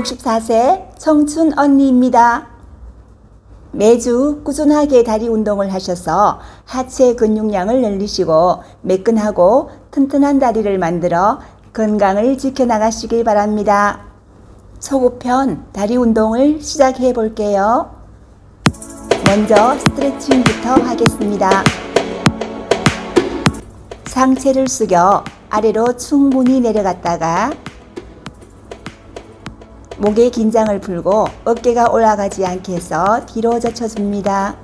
64세 청춘 언니입니다. 매주 꾸준하게 다리 운동을 하셔서 하체 근육량을 늘리시고 매끈하고 튼튼한 다리를 만들어 건강을 지켜나가시길 바랍니다. 초급편 다리 운동을 시작해 볼게요. 먼저 스트레칭부터 하겠습니다. 상체를 숙여 아래로 충분히 내려갔다가 목의 긴장을 풀고 어깨가 올라가지 않게 해서 뒤로 젖혀줍니다.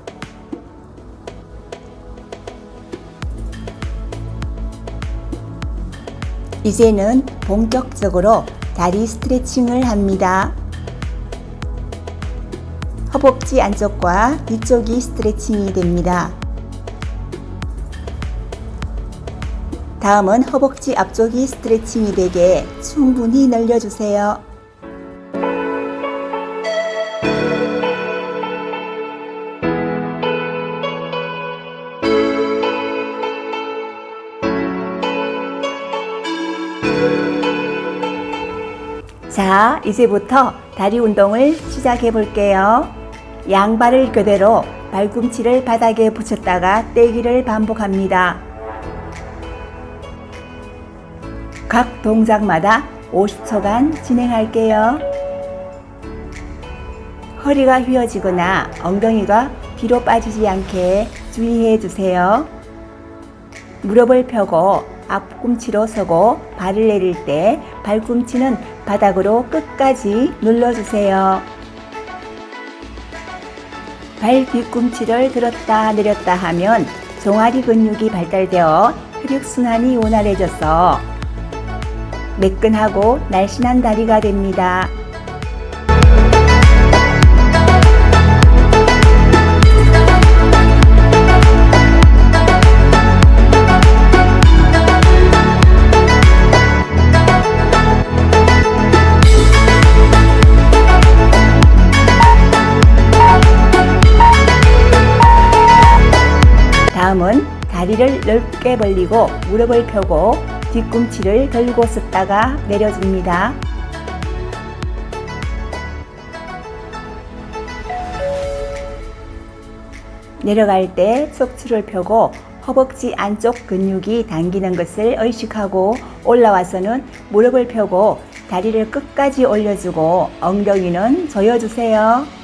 이제는 본격적으로 다리 스트레칭을 합니다. 허벅지 안쪽과 뒤쪽이 스트레칭이 됩니다. 다음은 허벅지 앞쪽이 스트레칭이 되게 충분히 늘려주세요. 자, 이제부터 다리 운동을 시작해 볼게요. 양발을 그대로 발꿈치를 바닥에 붙였다가 떼기를 반복합니다. 각 동작마다 50초간 진행할게요. 허리가 휘어지거나 엉덩이가 뒤로 빠지지 않게 주의해 주세요. 무릎을 펴고 앞꿈치로 서고 발을 내릴 때 발꿈치는 바닥으로 끝까지 눌러주세요. 발 뒤꿈치를 들었다 내렸다 하면 종아리 근육이 발달되어 혈액순환이 원활해져서 매끈하고 날씬한 다리가 됩니다. 다리를 넓게 벌리고 무릎을 펴고 뒤꿈치를 들고 섰다가 내려줍니다. 내려갈 때 척추를 펴고 허벅지 안쪽 근육이 당기는 것을 의식하고 올라와서는 무릎을 펴고 다리를 끝까지 올려주고 엉덩이는 조여주세요.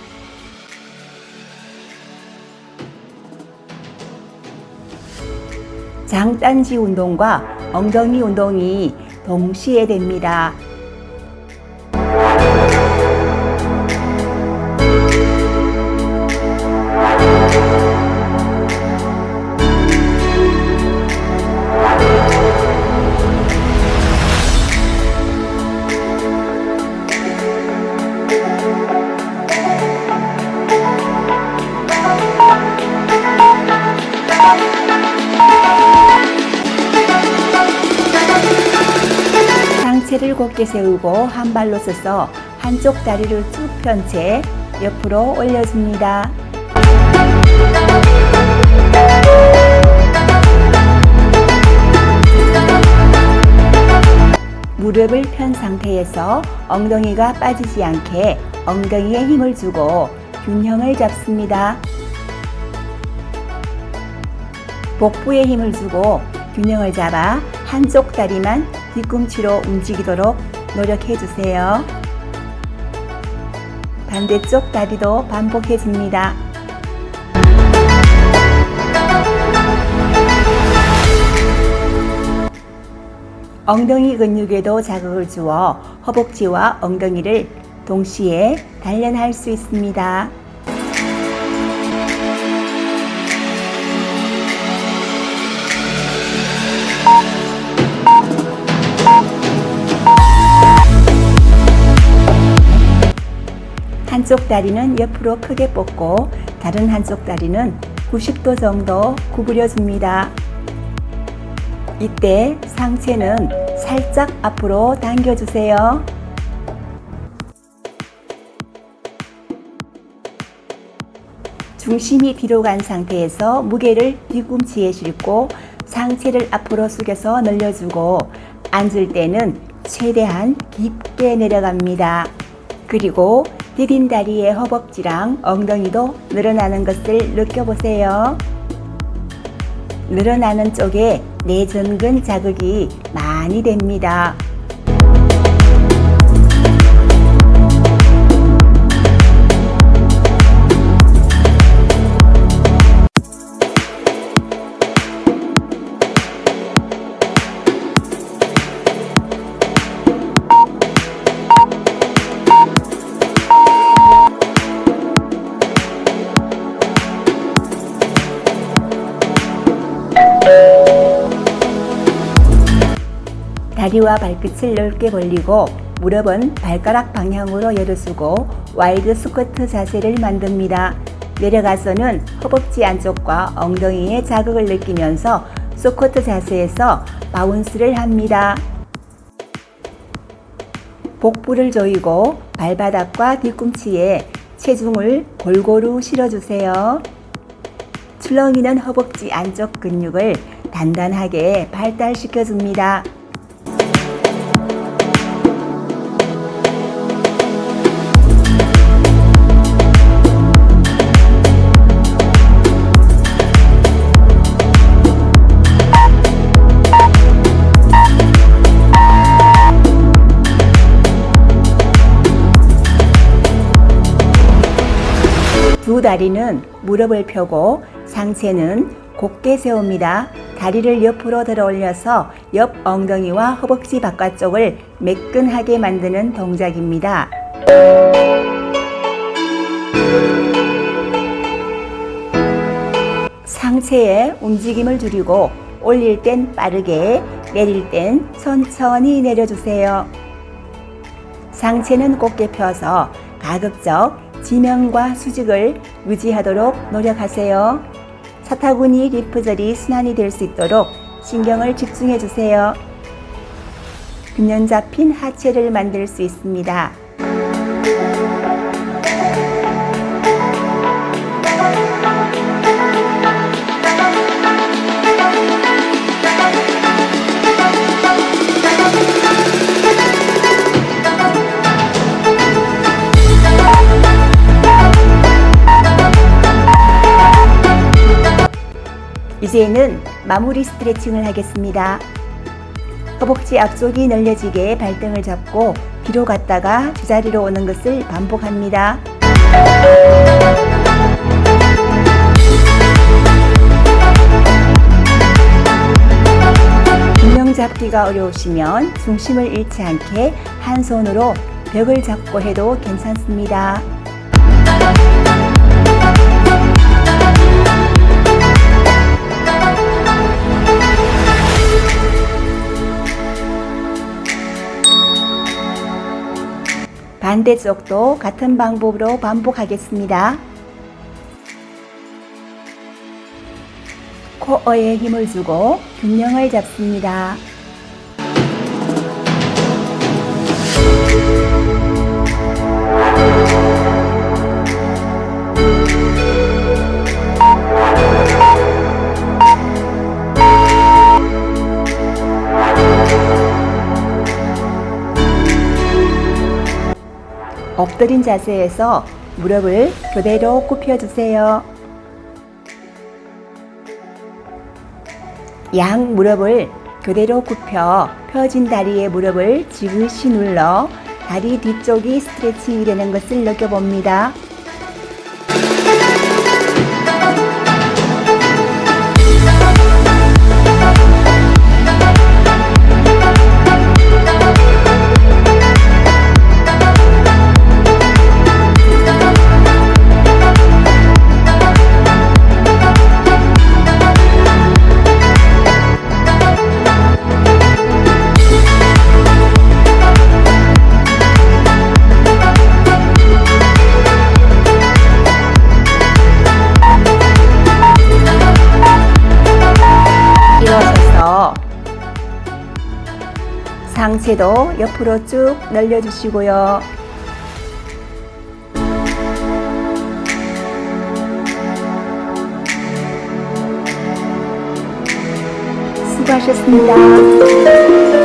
장단지 운동과 엉덩이 운동이 동시에 됩니다. 상체를 곧게 세우고 한 발로 서서 한쪽 다리를 쭉 편 채 옆으로 올려줍니다. 무릎을 편 상태에서 엉덩이가 빠지지 않게 엉덩이에 힘을 주고 균형을 잡습니다. 복부에 힘을 주고 균형을 잡아 한쪽 다리만 뒤꿈치로 움직이도록 노력해 주세요. 반대쪽 다리도 반복해 줍니다. 엉덩이 근육에도 자극을 주어 허벅지와 엉덩이를 동시에 단련할 수 있습니다. 한쪽 다리는 옆으로 크게 뻗고 다른 한쪽 다리는 90도 정도 구부려 줍니다. 이때 상체는 살짝 앞으로 당겨주세요. 중심이 뒤로 간 상태에서 무게를 뒤꿈치에 싣고 상체를 앞으로 숙여서 늘려주고 앉을 때는 최대한 깊게 내려갑니다. 그리고 디딘 다리의 허벅지랑 엉덩이도 늘어나는 것을 느껴보세요. 늘어나는 쪽에 내전근 자극이 많이 됩니다. 다리와 발끝을 넓게 벌리고 무릎은 발가락 방향으로 열어주고 와이드 스쿼트 자세를 만듭니다. 내려가서는 허벅지 안쪽과 엉덩이에 자극을 느끼면서 스쿼트 자세에서 바운스를 합니다. 복부를 조이고 발바닥과 뒤꿈치에 체중을 골고루 실어주세요. 출렁이는 허벅지 안쪽 근육을 단단하게 발달시켜줍니다. 두 다리는 무릎을 펴고 상체는 곧게 세웁니다. 다리를 옆으로 들어 올려서 옆 엉덩이와 허벅지 바깥쪽을 매끈하게 만드는 동작입니다. 상체의 움직임을 줄이고 올릴 땐 빠르게, 내릴 땐 천천히 내려주세요. 상체는 곧게 펴서 가급적 지면과 수직을 유지하도록 노력하세요. 사타구니 리프절이 순환이 될 수 있도록 신경을 집중해 주세요. 균형 잡힌 하체를 만들 수 있습니다. 이제는 마무리 스트레칭을 하겠습니다. 허벅지 앞쪽이 늘려지게 발등을 잡고 뒤로 갔다가 제자리로 오는 것을 반복합니다. 균형 잡기가 어려우시면 중심을 잃지 않게 한 손으로 벽을 잡고 해도 괜찮습니다. 반대쪽도 같은 방법으로 반복하겠습니다. 코어에 힘을 주고 균형을 잡습니다. 엎드린 자세에서 무릎을 그대로 굽혀주세요. 양 무릎을 그대로 굽혀 펴진 다리의 무릎을 지그시 눌러 다리 뒤쪽이 스트레칭이 되는 것을 느껴봅니다. 상체도 옆으로 쭉 늘려주시고요. 수고하셨습니다.